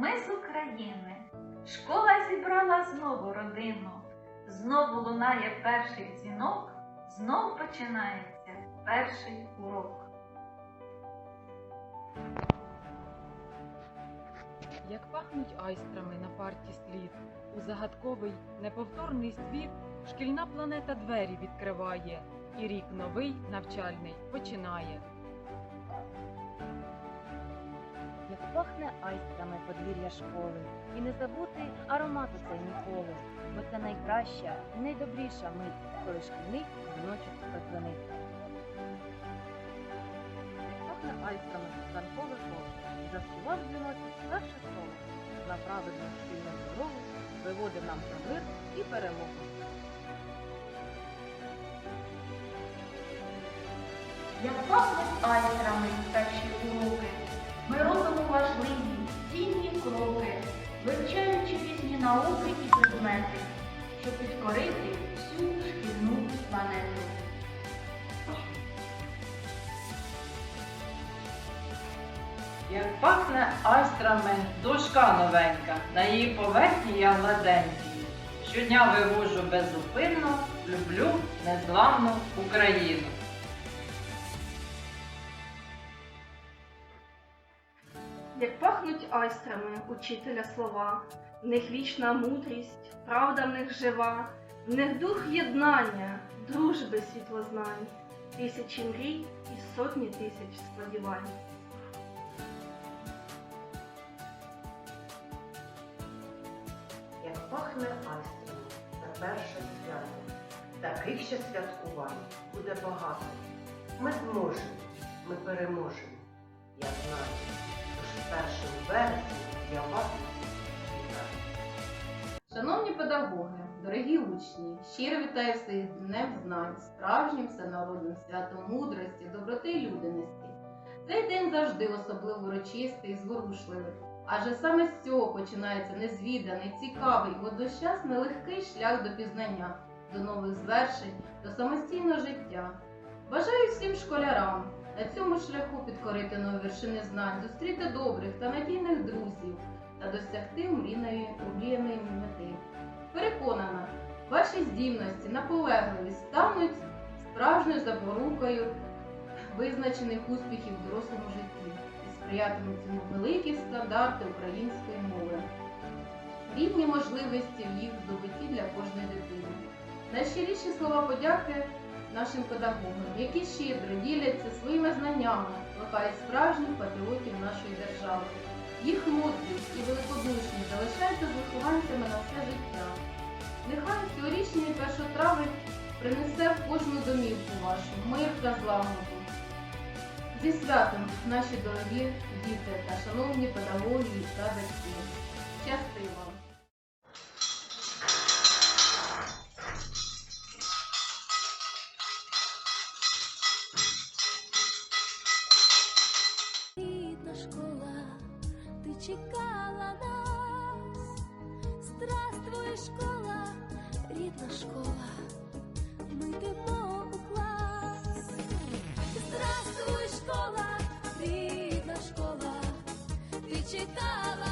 Ми з України. Школа зібрала знову родину. Знову лунає перший дзвінок, знов починається перший урок. Як пахнуть айстрами на парті слід, у загадковий неповторний світ шкільна планета двері відкриває, і рік новий навчальний починає. Пахне айстрами подвір'я школи, і не забути аромату цей ніколи, бо це найкраща і найдобріша мить, коли шкільний дзвіночок продзвонить. Пахне айстрами ранкове і заспівав дзвіночок перше слово, на правильну шкільну дорогу виводив нам про і перемогу. Як пахнуть айстрами перші щоб підкорити всю шкільну планету. Як пахне айстрами дошка новенька, на її поверхні я гладенький. Щодня вивожу безупинно, люблю незламну Україну. Айстрами учителя слова, в них вічна мудрість, правда в них жива, в них дух єднання, дружби світлознань, тисячі мрій і сотні тисяч сподівань. як пахне айстрами на перше свято. Таких ще святкувань буде багато. Ми зможемо, ми переможемо. Дорогі учні, щиро вітаю всіх Днем знань, справжнім всенародним святом мудрості, доброти і людяності. Цей день завжди особливо урочистий і зворушливий, адже саме з цього починається незвіданий, цікавий, і водночас нелегкий шлях до пізнання, до нових звершень, до самостійного життя. Бажаю всім школярам на цьому шляху підкорити нові вершини знань, зустріти добрих та надійних друзів та досягти мрійної ваші здібності, наполегливість стануть справжньою запорукою визначених успіхів в дорослому житті і сприятимуть цьому великі стандарти української мови, рівні можливості в їх здобутті для кожної дитини. Найщиріші слова подяки нашим педагогам, які щедро діляться своїми знаннями, плекають справжніх патріотів нашої держави. Їх мудрість і великодушність залишаються з вихованцями на все життя. Нехай цьогорічний першотравень принесе в кожну домівку вашу мир та злагоду. Зі святом, наші дорогі діти та шановні педагоги та батьки. Щасти вам! Школа, ти чекала нас. te dava.